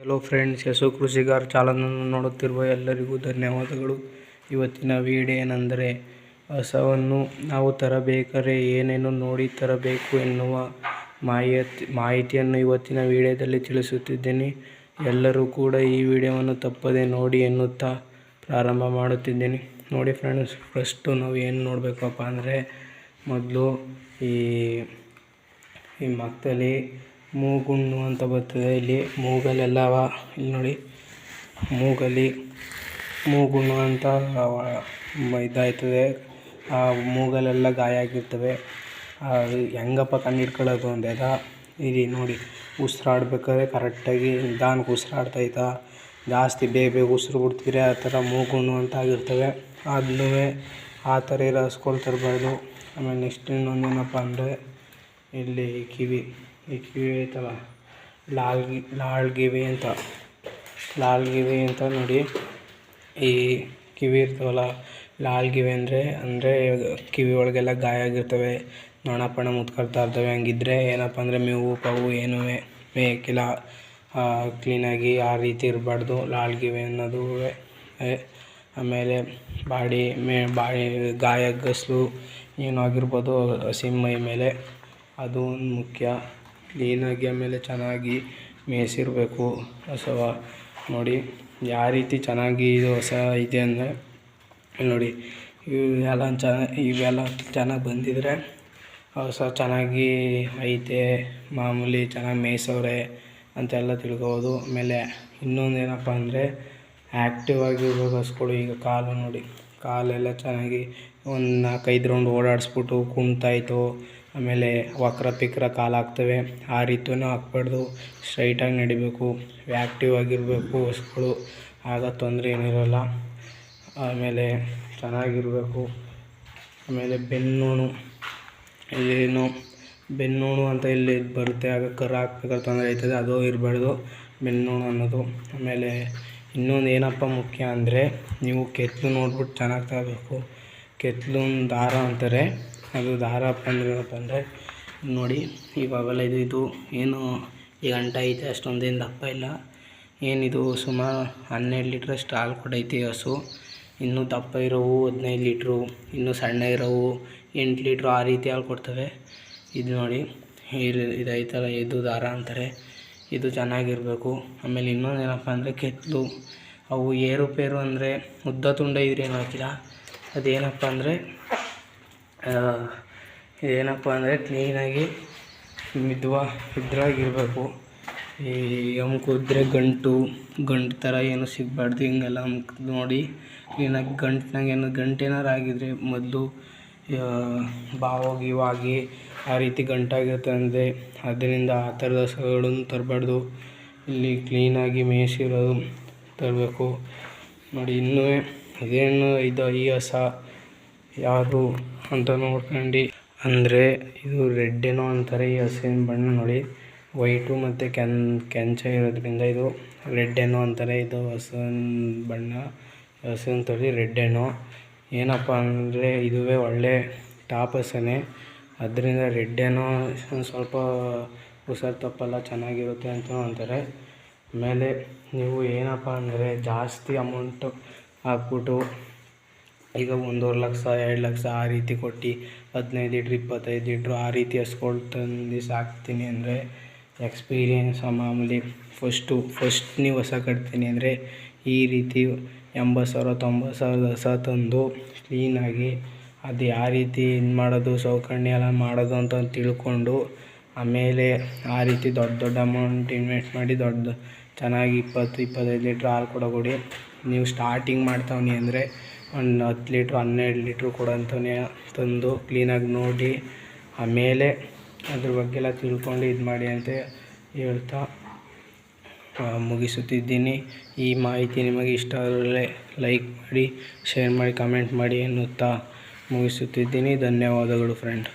Hello friends Yashu Krishigar ಚಾಲನನ್ನು ನೋಡುತ್ತಿರುವ ಎಲ್ಲರಿಗೂ ಧನ್ಯವಾದಗಳು. ಇವತ್ತಿನ ವಿಡಿಯೋ ಏನೆಂದರೆ ಹಸವನ್ನು ನಾವು ತರಬೇಕಾದ್ರೆ ಏನೇನು ನೋಡಿ ತರಬೇಕು ಎನ್ನುವ ಮಾಹಿತಿ ಮಾಹಿತಿಯನ್ನು ಇವತ್ತಿನ ವಿಡಿಯೋದಲ್ಲಿ ತಿಳಿಸುತ್ತಿದ್ದೇನೆ. ಎಲ್ಲರೂ ಕೂಡ ಈ ವಿಡಿಯೋವನ್ನು ತಪ್ಪದೆ ನೋಡಿ ಎನ್ನುತ್ತಾ ಪ್ರಾರಂಭ ಮಾಡುತ್ತಿದ್ದೇನೆ. ನೋಡಿ ಫ್ರೆಂಡ್ಸ್ ಫಸ್ಟು ನಾವು ಏನು ನೋಡಬೇಕಪ್ಪ ಅಂದರೆ, ಮೊದಲು ಈ ಈ ಮಕ್ಕದಲ್ಲಿ ಮೂಗುಣ್ಣು ಅಂತ ಬರ್ತದೆ. ಇಲ್ಲಿ ಮೂಗಲೆಲ್ಲ ಇಲ್ಲಿ ನೋಡಿ. ಮೂಗಲ್ಲಿ ಮೂಗುಣ್ಣು ಅಂತ ಇದಾಯ್ತದೆ. ಆ ಮೂಗಲೆಲ್ಲ ಗಾಯ ಆಗಿರ್ತವೆ. ಹೆಂಗಪ್ಪ ಕಂಡು ಹಿಡ್ಕೊಳ್ಳೋದು ಅಂದಾಗ ಇಲ್ಲಿ ನೋಡಿ, ಉಸಿರಾಡ್ಬೇಕಾದ್ರೆ ಕರೆಕ್ಟಾಗಿ ನಿಧಾನಕ್ಕೆ ಉಸಿರಾಡ್ತೈತಾ ಜಾಸ್ತಿ ಬೇಗ ಬೇಗ ಉಸಿರು ಬಿಡ್ತೀರಿ ಆ ಥರ ಮೂಗುಣ್ಣು ಅಂತ ಆಗಿರ್ತವೆ. ಅದನ್ನೂ ಆ ಥರ ಇರೋ ತರಬಾರ್ದು ಆಮೇಲೆ ನೆಕ್ಸ್ಟ್ ಇನ್ನೊಂದು ಏನಪ್ಪ ಅಂದರೆ ಇಲ್ಲಿ ಕಿವಿ. ಈ ಕಿವಿ ಐತಲ್ಲ ಲಾಲ್ ಗಿವಿ ಅಂತ. ಲಾಲ್ಗಿವಿ ಅಂತ ನೋಡಿ. ಈ ಕಿವಿ ಇರ್ತಾವಲ್ಲ ಲಾಲ್ಗಿವಿ ಅಂದರೆ ಅಂದರೆ ಕಿವಿ ಒಳಗೆಲ್ಲ ಗಾಯ ಆಗಿರ್ತವೆ. ನೊಣ ಪಣ ಮುತ್ಕೊಳ್ತಾ ಇರ್ತವೆ. ಹಂಗಿದ್ರೆ ಏನಪ್ಪ ಅಂದರೆ ಮೇವು, ಪವು ಏನೂ ಮೇಯಕ್ಕಿಲ್ಲ. ಕ್ಲೀನಾಗಿ ಆ ರೀತಿ ಇರಬಾರ್ದು. ಲಾಲ್ಗಿವಿ ಅನ್ನೋದು ಆಮೇಲೆ ಬಾಡಿ ಮೇ ಬಾಡಿ ಗಾಯ ಗಸ್ಲು ಏನೋ ಆಗಿರ್ಬೋದು. ಹಸಿ ಮೈ ಮೇಲೆ. ಅದು ಒಂದು ಮುಖ್ಯ. ಕ್ಲೀನಾಗಿ ಆಮೇಲೆ ಚೆನ್ನಾಗಿ ಮೇಯಿಸಿರಬೇಕು ಹಸುವ ನೋಡಿ ಯಾವ ರೀತಿ ಚೆನ್ನಾಗಿ ಇದು ಹೊಸ ಇದೆ ಅಂದರೆ ನೋಡಿ ಇವೆಲ್ಲ ಚೆನ್ನಾಗಿ ಇವೆಲ್ಲ ಚೆನ್ನಾಗಿ ಬಂದಿದ್ದರೆ ಹೊಸ ಚೆನ್ನಾಗಿ ಐತೆ, ಮಾಮೂಲಿ ಚೆನ್ನಾಗಿ ಮೇಯಿಸೋರೆ ಅಂತೆಲ್ಲ ತಿಳ್ಕೊಬೋದು. ಆಮೇಲೆ ಇನ್ನೊಂದು ಏನಪ್ಪ ಅಂದರೆ ಆ್ಯಕ್ಟಿವ್ ಆಗಿರ್ಬೇಕು ಉಪಯೋಗಿಸ್ಕೊಡು ಈಗ ಕಾಲು ನೋಡಿ. ಕಾಲೆಲ್ಲ ಚೆನ್ನಾಗಿ ಒಂದು ನಾಲ್ಕೈದು ರೌಂಡ್ ಓಡಾಡಿಸ್ಬಿಟ್ಟು ಕುಣ್ತಾಯಿತ್ತು ಆಮೇಲೆ ವಕ್ರ ಪಿಕ್ರ ಕಾಲು ಹಾಕ್ತವೆ ಆ ರೀತಿಯೂ ಹಾಕ್ಬಾರ್ದು ಸ್ಟ್ರೈಟಾಗಿ ನಡಿಬೇಕು. ಆ್ಯಕ್ಟಿವ್ ಆಗಿರಬೇಕು ಹಸುಗಳು. ಆಗ ತೊಂದರೆ ಏನಿರೋಲ್ಲ. ಆಮೇಲೆ ಚೆನ್ನಾಗಿರಬೇಕು. ಆಮೇಲೆ ಬೆನ್ನುಣು. ಏನು? ಬೆನ್ನುಣು ಅಂತ ಇಲ್ಲಿ ಬರುತ್ತೆ? ಆಗ ಕರು ಹಾಕ್ಬೇಕಾದ್ರೆ ತೊಂದರೆ ಆಯ್ತದೆ. ಅದು ಇರಬಾರ್ದು. ಬೆನ್ನುಣು ಅನ್ನೋದು. ಆಮೇಲೆ ಇನ್ನೊಂದು ಏನಪ್ಪ ಮುಖ್ಯ ಅಂದರೆ, ನೀವು ಕೆತ್ತಲು ನೋಡ್ಬಿಟ್ಟು ಚೆನ್ನಾಗಿ ತಗೋಬೇಕು. ಕೆತ್ತಲು ದಾರ ಅಂತಾರೆ. ಅದು ದಾರಪ್ಪ ಅಂದ್ರೆ ಏನಪ್ಪ ಅಂದರೆ ನೋಡಿ, ಇವಾಗೆಲ್ಲ ಇದು ಇದು ಏನು ಈಗ ಅಂಟ ಐತೆ, ಅಷ್ಟೊಂದೇನು ದಪ್ಪ ಇಲ್ಲ. ಏನಿದು, ಸುಮಾರು ಹನ್ನೆರಡು ಲೀಟ್ರಷ್ಟು ಹಾಲು ಕೊಡೈತಿ ಹಸು. ಇನ್ನೂ ದಪ್ಪ ಇರೋವು ಹದಿನೈದು ಲೀಟ್ರು, ಇನ್ನೂ ಸಣ್ಣ ಇರೋವು ಎಂಟು ಲೀಟ್ರು ಆ ರೀತಿ ಹಾಲು ಕೊಡ್ತವೆ. ಇದು ನೋಡಿ, ಇದು ಇದೈತಲ್ಲ ಇದು ದಾರ ಅಂತಾರೆ. ಇದು ಚೆನ್ನಾಗಿರಬೇಕು. ಆಮೇಲೆ ಇನ್ನೊಂದು ಏನಪ್ಪ ಅಂದರೆ ಕೆತ್ತಲು. ಅವು ಏರುಪೇರು ಅಂದರೆ ಉದ್ದ ತುಂಡ ಇದ್ರೆ ಏನು ಹಾಕಿಲ್ಲ. ಅದೇನಪ್ಪ ಅಂದರೆ ಏನಪ್ಪ ಅಂದರೆ ಕ್ಲೀನಾಗಿ ಮಿದ್ವ ಇದ್ರಾಗಿರಬೇಕು ಈ ಎಮ್ಕಿದ್ರೆ ಗಂಟು ಗಂಟು ಥರ ಏನು ಸಿಗಬಾರ್ದು, ಹಿಂಗೆಲ್ಲ ನೋಡಿ ಕ್ಲೀನಾಗಿ ಗಂಟ್ನಾಗ ಏನು ಗಂಟು ಏನಾರು ಆಗಿದ್ರೆ ಮೊದಲು ಬಾವೋಗಿವಾಗಿ ಆ ರೀತಿ ಗಂಟಾಗಿರುತ್ತೆ ಅಂದರೆ ಅದರಿಂದ ಆ ಥರದ ಸಗಳನ್ನು ತರಬಾರ್ದು. ಇಲ್ಲಿ ಕ್ಲೀನಾಗಿ ಮೇಯಿಸಿರೋದು ತರಬೇಕು. ನೋಡಿ ಇನ್ನೂ ಅದೇನು ಇದು ಈ ಹಸ ಯಾವುದು ಅಂತ ನೋಡ್ಕೊಂಡು. ಅಂದರೆ ಇದು ರೆಡ್ ಏನೋ ಅಂತಾರೆ ಈ ಹಸುವಿನ ಬಣ್ಣ ನೋಡಿ. ವೈಟು ಮತ್ತು ಕೆನ್, ಕೆಂಚ ಇರೋದ್ರಿಂದ ಇದು ರೆಡ್ ಏನೋ ಅಂತಾರೆ. ಇದು ಹಸುವಿನ ಬಣ್ಣ, ಹಸುವಿನ ತಳಿ ರೆಡ್ ಏನೋ ಏನಪ್ಪ ಅಂದರೆ ಇದುವೇ ಒಳ್ಳೆ ಟಾಪ್ ಹಸನೆ ಅದರಿಂದ ರೆಡ್ ಏನೋ ಸ್ವಲ್ಪ ಹುಷಾರು ತಪ್ಪಲ್ಲ, ಚೆನ್ನಾಗಿರುತ್ತೆ ಅಂತಲೂ ಅಂತಾರೆ. ಆಮೇಲೆ ನೀವು ಏನಪ್ಪ ಅಂದರೆ ಜಾಸ್ತಿ ಅಮೌಂಟು ಹಾಕ್ಬಿಟ್ಟು ಈಗ ಒಂದೂವರೆ ಲಕ್ಷ, ಎರಡು ಲಕ್ಷ ಆ ರೀತಿ ಕೊಟ್ಟು ಹದಿನೈದು ಲೀಟ್ರ್, ಇಪ್ಪತ್ತೈದು ಲೀಟ್ರ್ ಆ ರೀತಿ ಹಸ್ಗಳು ತಂದು ಸಾಕ್ತೀನಿ ಅಂದರೆ ಎಕ್ಸ್ಪೀರಿಯೆನ್ಸ್ ಮಾಮೂಲಿ ಫಸ್ಟು ಫಸ್ಟ್ ನೀವು ಹೊಸ ಕಟ್ತೀನಿ ಅಂದರೆ ಈ ರೀತಿ ಎಂಬತ್ತು ಸಾವಿರ, ತೊಂಬತ್ತು ಸಾವಿರದ ಹೊಸ ತಂದು ಕ್ಲೀನಾಗಿ ಅದು ಯಾವ ರೀತಿ ಇದು ಮಾಡೋದು, ಸೌಕರ್ಯ ಎಲ್ಲ ಮಾಡೋದು ಅಂತ ತಿಳ್ಕೊಂಡು ಆಮೇಲೆ ಆ ರೀತಿ ದೊಡ್ಡ ದೊಡ್ಡ ಅಮೌಂಟ್ ಇನ್ವೆಸ್ಟ್ ಮಾಡಿ ದೊಡ್ಡ ಚೆನ್ನಾಗಿ ಇಪ್ಪತ್ತು, ಇಪ್ಪತ್ತೈದು ಲೀಟ್ರ್ ಹಾಲು ಕೊಡಿ ನೀವು ಸ್ಟಾರ್ಟಿಂಗ್ ಮಾಡ್ತಾವ್ನಿ ಅಂದರೆ ಒಂದು ಹತ್ತು ಲೀಟ್ರು, ಹನ್ನೆರಡು ಲೀಟ್ರು ಕೊಡೋಂಥವನ್ನೇ ತಂದು ಕ್ಲೀನಾಗಿ ನೋಡಿ, ಆಮೇಲೆ ಅದ್ರ ಬಗ್ಗೆ ಎಲ್ಲ ತಿಳ್ಕೊಂಡು ಇದು ಮಾಡಿ ಅಂತ ಹೇಳ್ತಾ ಮುಗಿಸುತ್ತಿದ್ದೀನಿ. ಈ ಮಾಹಿತಿ ನಿಮಗೆ ಇಷ್ಟ ಆದರೆ ಲೈಕ್ ಮಾಡಿ, ಶೇರ್ ಮಾಡಿ, ಕಮೆಂಟ್ ಮಾಡಿ ಎನ್ನುತ್ತಾ ಮುಗಿಸುತ್ತಿದ್ದೀನಿ. ಧನ್ಯವಾದಗಳು ಫ್ರೆಂಡ್